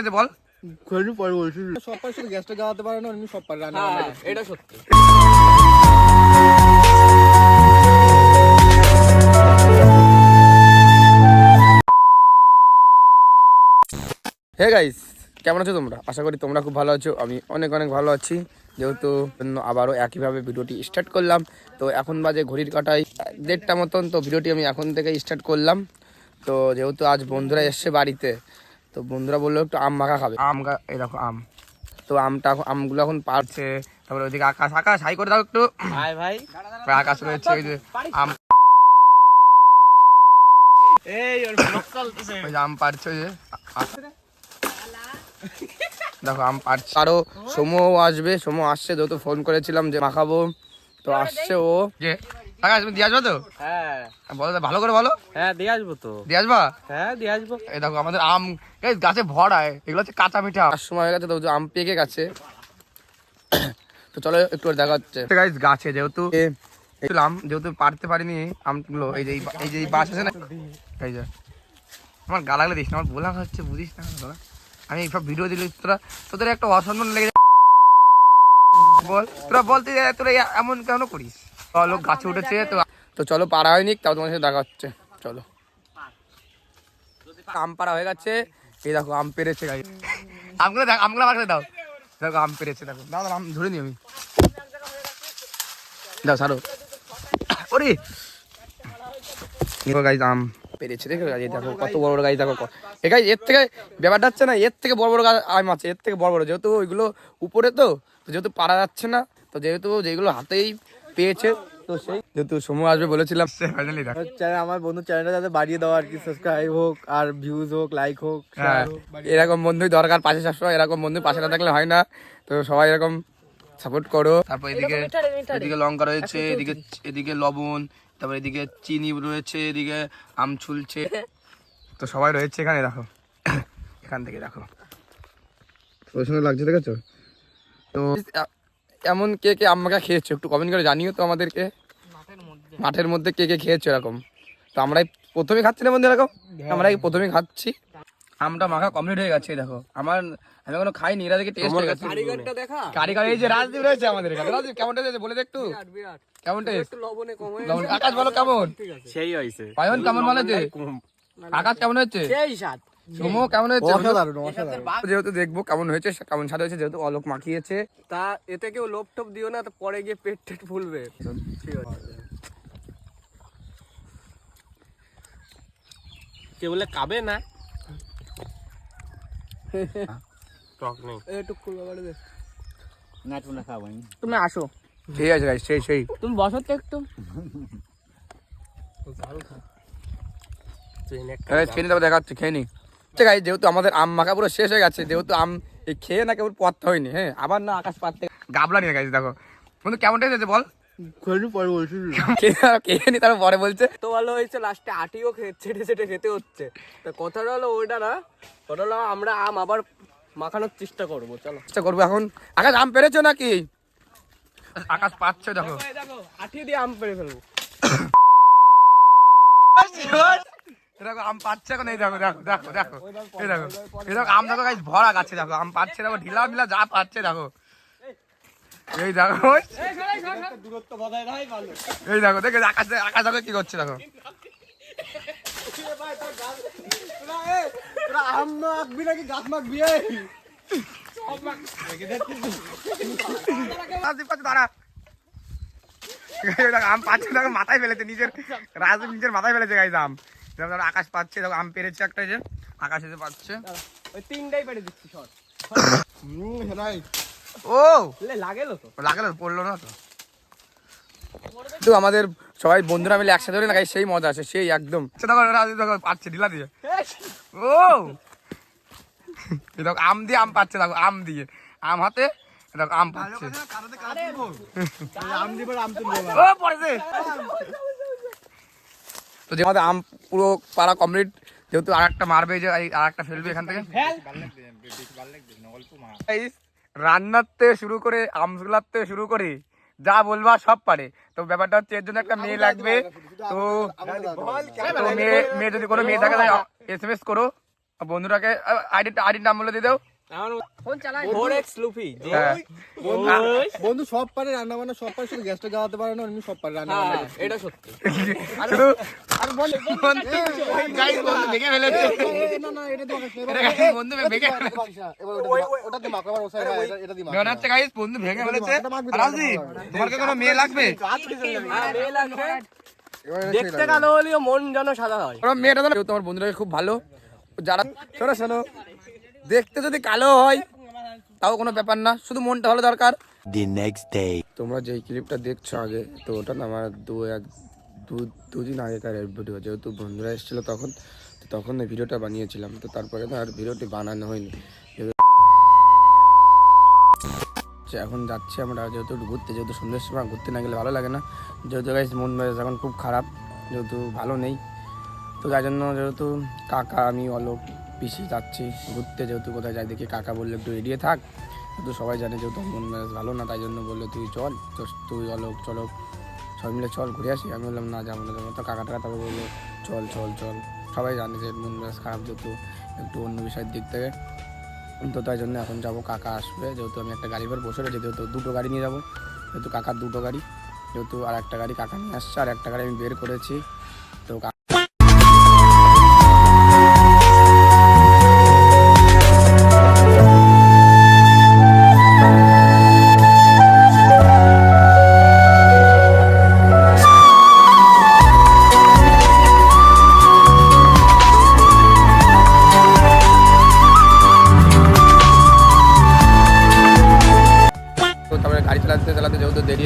আছে বল। ঘরে পরে বলছি। সব পারে শুধু গ্যাসটা জ্বালাতে পারে না এমনি সব পারে রান্না হ্যাঁ এটা সত্যি। হে গাইস কেমন আছো তোমরা? আশা করি তোমরা খুব ভালো আছো। আমি অনেক অনেক ভালো আছি। যেহেতু আবারও একইভাবে ভিডিওটি স্টার্ট করলাম তো এখন বাজে ঘড়ির কাটায় দেড়টা মতন তো ভিডিওটি আমি এখন থেকে স্টার্ট করলাম। তো যেহেতু আজ বন্ধুরা এসছে বাড়িতে তো বন্ধুরা বলল একটু আম মাখা খাবে। আম এই দেখো আম। তো আমটা এখন- আমগুলো এখন পারছে তারপরে ওইদিকে আকাশ আকাশ হাই করে দাও একটু। হাই ভাই। আকাশ রয়েছে ওই যে আম এই ওর ওই আম পারছে ওই যে দেখো আম পারছে আরও সমু আসবে সমু আসছে যেহেতু ফোন করেছিলাম যে মাখাবো। তো আসছে ও। যে আকাশ তুমি দিয়ে আসবে তো? হ্যাঁ। বলো ভালো করে বলো। হ্যাঁ দিয়ে আসব তো। দিয়ে আসবা? হ্যাঁ দিয়ে আসব। এই দেখো আমাদের আম গাছে ভরায় এগুলো হচ্ছে কাঁচা মিঠা। আর সময় হয়ে গেছে তো আম পেকে গেছে। তো চলো একটু দেখা হচ্ছে। গাইস গাছে যেহেতু আম যেহেতু পারতে পারিনি আমগুলো এই যে এই যে এই বাস আছে না এই যে। আমার গা লাগলে দিস না আমার বোলা হচ্ছে বুঝিস না তোরা আমি এইসব ভিডিও দিলে তোরা তোদের একটা অসম্মান লেগে যায়। বল তোরা বলতে তোরা এমন কেন করিস? লোক গাছে উঠেছে তো। তো চলো, পাড়া হয়নি, তাও তোমার সাথে দেখা হচ্ছে। চলো। আম পাড়া হয়ে গেছে। এই দেখো, আম পেরেছে আমগুলো দেখ, আমগুলো আমার দাও। দেখো, আম পেরেছে, দেখো। দাও আম ধরে নি আমি। দাও সারো ওরে! দেখো গাইজ আম পেরেছে, দেখো গাইজ দেখো, কত বড় বড় গাছ দেখো এ গাইজ এর থেকে ব্যাপারটা হচ্ছে না, এর থেকে বড় বড় গাছ আম আছে, এর থেকে বড় বড়। যেহেতু ওইগুলো উপরে তো, যেহেতু পারা যাচ্ছে না, তো যেহেতু যেগুলো হাতেই পেয়েছে তো সেই যেহেতু সময় আসবে বলেছিলাম। আমার বন্ধু চ্যানেলটা যাতে বাড়িয়ে দাও আর কি সাবস্ক্রাইব হোক আর ভিউজ হোক লাইক হোক হ্যাঁ। এরকম বন্ধুই দরকার পাশে সবসময় এরকম বন্ধু পাশে না থাকলে হয় না। তো সবাই এরকম সাপোর্ট করো। তারপর এদিকে এদিকে লঙ্কা রয়েছে এদিকে এদিকে লবণ তারপর এদিকে চিনি রয়েছে এদিকে আম ছুলছে। তো সবাই রয়েছে এখানে দেখো। এখান থেকে দেখো। লাগছে দেখেছ? তো এমন কে কে আম মাখা খেয়েছো? একটু কমেন্ট করে জানিও তো আমাদেরকে। মাঠের মধ্যে। কে কে খেয়েছো এরকম? তো আমরাই প্রথমে খাচ্ছি না বন্ধু এরকম? আমরাই প্রথমে খাচ্ছি। আমটা মাখা কমপ্লিট হয়ে গেছে দেখো। আমার আমি এখনও খাইনি এরা দেখে টেস্ট হয়ে গেছে। কারিগরটা দেখা? কারিগর এই যে রাজদীপ রয়েছে আমাদের এখানে। রাজদীপ কেমন টেস্ট বলে দেখ একটু কেমন টেস্ট একটু লবণে কম হয়ে লবণ- আকাশ বলো কেমন? সেই হইছে পায়ন কেমন বলেছে আকাশ কেমন হয়েছে? সেই স্বাদ। সোমো কেমন হয়েছে? অসাধারণ অসাধারণ। যেহেতু দেখব কেমন হয়েছে কেমন স্বাদ হয়েছে যেহেতু অলোক মাখিয়েছে। তা এতে কেউ লোভ টোপ দিও না তো পরে গিয়ে পেট টেট ফুলবে। ঠিক আছে। কে বলে কাবে না? টক নেই। একটু খুলবা বাড়ি দে। তুমি আসো। ঠিক আছে guys, সেই সেই। তুমি বসো তো একটু। খেয়ে তারপর দেখা হচ্ছে খেয়ে নি। আছে যেহেতু আমাদের আম মাখা পুরো শেষ হয়ে গেছে যেহেতু আম এই খেয়ে না কেবল পড়তে হয়নি হ্যাঁ আবার না আকাশ পাততে গাবলা নিয়ে গেছে দেখো। বন্ধু কেমন হয়েছে বল? ঘরে পরে বলছি। খেয়ে- খেয়ে পরে বলছে। তো ভালো হয়েছে লাস্টে আটিও চেটে চেটে খেতে হচ্ছে। তা কথাটা হলো ওইটা না কথা হলো আমরা আম আবার মাখানোর চেষ্টা করব চলো। চেষ্টা করব এখন। আকাশ আম পেরেছ নাকি? আকাশ পাচ্ছে দেখো। দেখো আটি দিয়ে আম পেরে ফেলব। আম পাচ্ছে দেখো মাথায় ফেলেছে নিজের রাজদীপ নিজের মাথায় ফেলেছে গাইজ আম। দেখো দেখো, আকাশ পাচ্ছে দেখো আম পেরেছে একটা যে আকাশ এসে পাচ্ছে। ওই তিনটাই পেরে দিচ্ছি শর্ট ও! লাগেলো তো। লাগল পড়ল না তো। তো আমাদের সবাই বন্ধুরা মিলে একসাথে ধরে না সেই মজা আছে সেই একদম। সে দেখো দেখো পাচ্ছে ঢিলা দিয়ে। ও! দেখো আম দিয়ে আম পাচ্ছে দেখো আম দিয়ে। আম হাতে দেখো আম পাচ্ছে। আম দিবার আম তুলবো ও পড়েছে। তো যে আমাদের আম পুরো পাড়া কমপ্লিট যেহেতু আর একটা মারবে যে আর একটা ফেলবে এখান থেকে। রান্নার থেকে শুরু করে আমগুলার থেকে শুরু করে যা বলবা সব পারে। তো ব্যাপারটা হচ্ছে এর জন্য একটা মেয়ে লাগবে। তো তো মেয়ে মেয়ে যদি কোনো মেয়ে থাকে এস এম এস করো। বন্ধুটাকে আইডি আইডির নাম বলে দিয়ে দাও। হ্যাঁ। বন্ধু সব পারে রান্না বান্না সব পারে শুধু গ্যাসটা জ্বালাতে পারে না এমনি সব পারে রান্না বান্না এটা সত্যি। শুধু Guys, বন্ধু ভেঙে ফেলেছে। না না এটা তো বন্ধু ভেঙে ওটা- ওটাতে মাখো ওসাই এটা এটা দিয়ে হচ্ছে গাইস বন্ধু ভেঙে ফেলেছে। রাজি তোমার কি কোনো মেয়ে লাগবে? হ্যাঁ, মেয়ে লাগবে। দেখতে কালো হলেও মন যেন সাদা হয়। আমার মেয়েটা তোমার বন্ধুরা খুব ভালো। যারা শোনো শোনো। দেখতে যদি কালো হয় তাও কোনো ব্যাপার না শুধু মনটা ভালো দরকার। The নেক্সট ডে তোমরা যেই ক্লিপটা দেখছ আগে তো ওটা না আমার দু এক দু দুদিন আগেকার ভিডিও যেহেতু বন্ধুরা এসেছিল তখন তো তখন এই ভিডিওটা বানিয়েছিলাম তো তারপরে না আর ভিডিওটি বানানো হয়নি। যে এখন যাচ্ছি আমরা যেহেতু ঘুরতে যেহেতু সন্ধ্যের সময় ঘুরতে না গেলে ভালো লাগে না। যেহেতু গাইজ মন মেজাজ এখন খুব খারাপ যেহেতু ভালো নেই। তো যার জন্য যেহেতু কাকা আমি অলোক পিসি যাচ্ছি, ঘুরতে যেহেতু কোথায় যাই, দেখি কাকা বললে একটু এড়িয়ে থাক। কিন্তু সবাই জানে যেহেতু মন মেজাজ ভালো না, তাই জন্য বলল, তুই চল তো তুই অলোক চলো সবাই মিলে চল, ঘুরে আসি। আমি বললাম, না, যাব না, যাব তো কাকা টাকা তারপর বলল, চল চল চল। সবাই জানে যে মন মেজাজ খারাপ, যেহেতু একটু অন্য বিষয়ের দিক থেকে। তো তাই জন্য এখন যাব, কাকা আসবে, যেহেতু আমি একটা গাড়ি পর বসে রয়েছি, যেহেতু দুটো গাড়ি নিয়ে যাব, যেহেতু কাকার দুটো গাড়ি, যেহেতু আর একটা গাড়ি কাকা নিয়ে আসছে আর একটা গাড়ি আমি বের করেছি। তো তো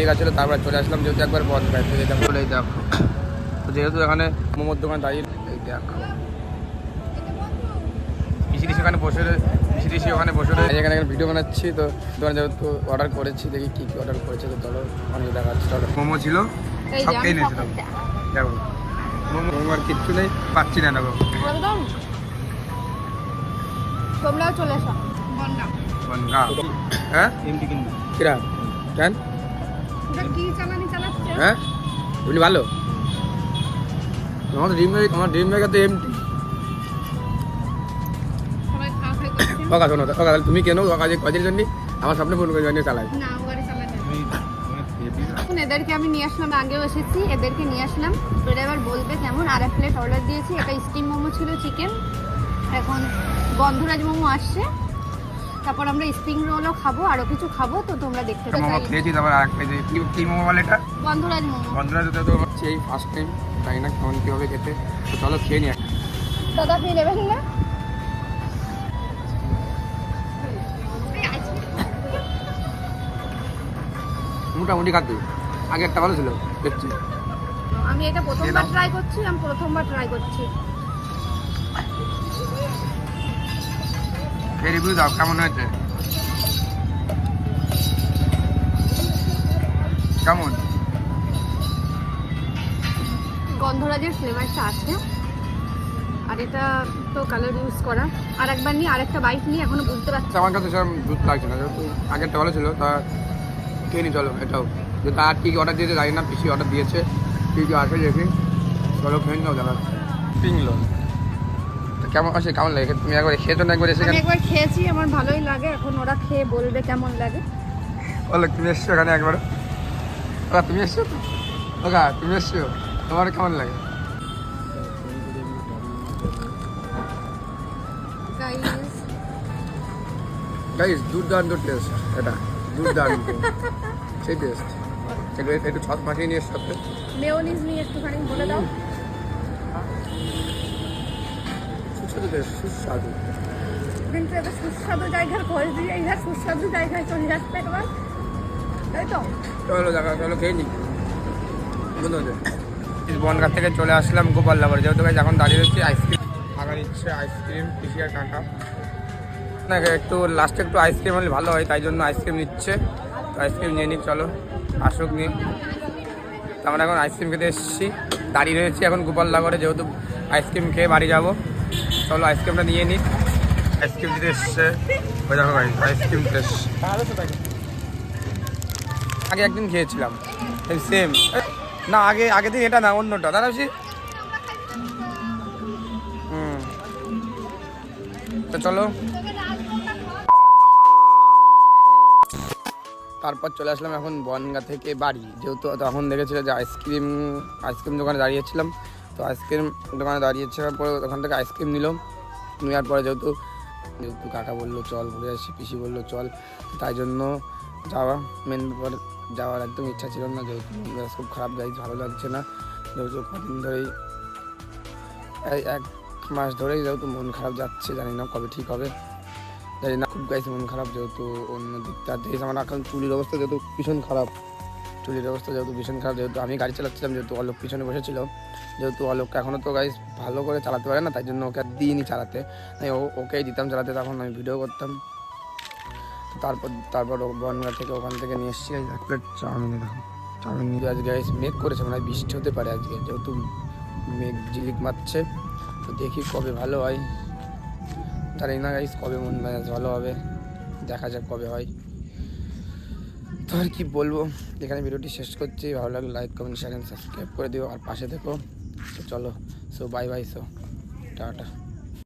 যেহেতু গেছিল তারপরে চলে আসলাম যেহেতু একবার বন্ধ গাড়িতে যেটা চলে দেখো। তো যেহেতু এখানে মোমোর দোকান দাঁড়িয়ে দেখো। বসে ওখানে বসে এখানে ভিডিও বানাচ্ছি তো দোকানে যেহেতু অর্ডার করেছি দেখি কী কী অর্ডার করেছে তো চলো অনেক দেখাচ্ছি চলো। মোমো ছিল সব যে খেয়ে আমি নিয়েছিলাম দেখো মোমো মোমো আর কিচ্ছু নেই পাচ্ছি না দেখো। তোমরাও চলে এসো। বন্যা। বনগা হ্যাঁ? কিরা? কেন? হ্যাঁ? এমনি ভালো? আমার ড্রিম আমার ড্রিম ব্যাগ তো এমটি ওকা শোনো ওকা তুমি কেন ওকা যে কদিন জন্য আমার সামনে ফোন করে জানিয়ে চালাই না ও গাড়ি চালাতে এখন এদেরকে আমি নিয়ে আসলাম আগেও এসেছি এদেরকে নিয়ে আসলাম। এরা এবার বলবে কেমন আর এক প্লেট অর্ডার দিয়েছি একটা স্টিম মোমো ছিল চিকেন এখন গন্ধরাজ মোমো আসছে। তারপর আমরা স্প্রিং রোলও খাব আরও কিছু খাব তো তোমরা দেখতে মোমো পাচ্ছ খেয়েছি তারপর আর একটা যে কি কি মোমো বলে এটা? গন্ধরাজ মোমো। বন্ধুরা যেতে তো হচ্ছে এই ফার্স্ট টাইম জানি না কেমন কী হবে খেতে। তো চলো খেয়ে নিই দাদা আপনি নেবেন না? মোটামুটি খাতে। আগে একটা ভালো ছিল দেখছি। আমি এটা প্রথমবার ট্রাই করছি আমি প্রথমবার ট্রাই করছি। এই রিভিউ দাও কেমন হয়েছে? কেমন? গন্ধরাজের ফ্লেভারটা আছে। আর এটা তো কালার ইউজ করা। আর একবার নিয়ে আরেকটা বাইক নিয়ে এখনও বুঝতে পারছি আমার কাছে সেরকম দুধ লাগছে না। যেহেতু আগেরটা ভালো ছিল তা খেয়ে নি চলো এটাও। যে তার কী অর্ডার দিয়েছে জানি না পিসি অর্ডার দিয়েছে। কী কী আছে দেখি। চলো খেয়ে নাও দাদা। পিংলো। কেমন আছে কেমন লাগে? তুমি একবার খেয়েছো না একবার এসে আমি একবার খেয়েছি আমার ভালোই লাগে এখন ওরা খেয়ে বলবে কেমন লাগে। বলো তুমি এসছো এখানে একবার ওরা তুমি এসছো তো? ওকা তুমি এসছো? তোমার কেমন লাগে? গাইস গাইস দুর্দান্ত টেস্ট এটা। দুর্দান্ত। সেই টেস্ট একটু ছট মাখিয়ে নিয়ে এসছো সাথে মেয়োনিজ নিয়ে একটুখানি বলে দাও। সুস্বাদু সুস্বাদু। কিন্তু সুস্বাদু জায়গার খোঁজ দিয়ে এইবার সুস্বাদু জায়গায় চলে একবার তাই তো? চলো দেখা চলো খেয়ে নি। বনগাঁ থেকে চলে আসলাম গোপাল লাভার যেহেতু এখন দাঁড়িয়ে রয়েছি আইসক্রিম খাবার ইচ্ছে আইসক্রিম পিসি আর কাকা না একটু লাস্টে একটু আইসক্রিম হলে ভালো হয় তাই জন্য আইসক্রিম নিচ্ছে। তো আইসক্রিম নিয়ে নিই চলো। আসুক তো আমরা এখন আইসক্রিম খেতে এসেছি। দাঁড়িয়ে রয়েছি এখন গোপাল লাগরে যেহেতু আইসক্রিম খেয়ে বাড়ি যাব। চলো আইসক্রিমটা নিয়ে নিই আইসক্রিম দিতে এসছে। ওই দেখো ভাই আইসক্রিম টেস্ট আগে একদিন খেয়েছিলাম। সেম না, আগে, আগের দিন এটা না, অন্যটা। দাদা হুম। তো চলো। তারপর চলে আসলাম এখন বনগা থেকে বাড়ি। যেহেতু তখন দেখেছিল যে আইসক্রিম আইসক্রিম দোকানে দাঁড়িয়েছিলাম। তো আইসক্রিম দোকানে দাঁড়িয়েছিলাম পরে ওখান থেকে আইসক্রিম নিলাম। নেওয়ার পরে যেহেতু যেহেতু কাকা বলল, চল ঘুরে আসি পিসি বলল, চল। তাই জন্য যাওয়া মেন ব্যাপার যাওয়ার একদম ইচ্ছা ছিল না, যেহেতু খুব খারাপ গাইজ ভালো লাগছে না। যেহেতু কদিন ধরেই এক মাস ধরেই যেহেতু মন খারাপ যাচ্ছে, জানি না কবে ঠিক হবে। জানি না, খুব গাইছে মন খারাপ যেহেতু অন্য দিকটা। দেখেছি আমার এখন চুলির অবস্থা যেহেতু ভীষণ খারাপ। চুলির অবস্থা যেহেতু ভীষণ খারাপ, যেহেতু আমি গাড়ি চালাচ্ছিলাম, যেহেতু অলোক পিছনে বসেছিল। যেহেতু অলোককে এখনও তো গাইজ ভালো করে চালাতে পারে না, তাই জন্য ওকে আর দিইনি চালাতে। ও, ওকেই দিতাম চালাতে, তখন আমি ভিডিও করতাম। তারপর তারপর বনগা থেকে ওখান থেকে নিয়ে এসেছি। এক প্লেট চাউমিন চাউমিন আজকে গাইজ মেঘ করেছে মানে বৃষ্টি হতে পারে আজকে, যেহেতু মেঘ ঝিলিক মারছে। তো দেখি কবে ভালো হয়। জানি না গাইজ কবে মন মেজাজ ভালো হবে। দেখা যাক কবে হয়। তো আর কি বলব? এখানে ভিডিওটি শেষ করছি। ভালো লাগলে লাইক কমেন্ট শেয়ার সাবস্ক্রাইব করে দিও। আর পাশে দেখো তো চলো so bye bye so tata.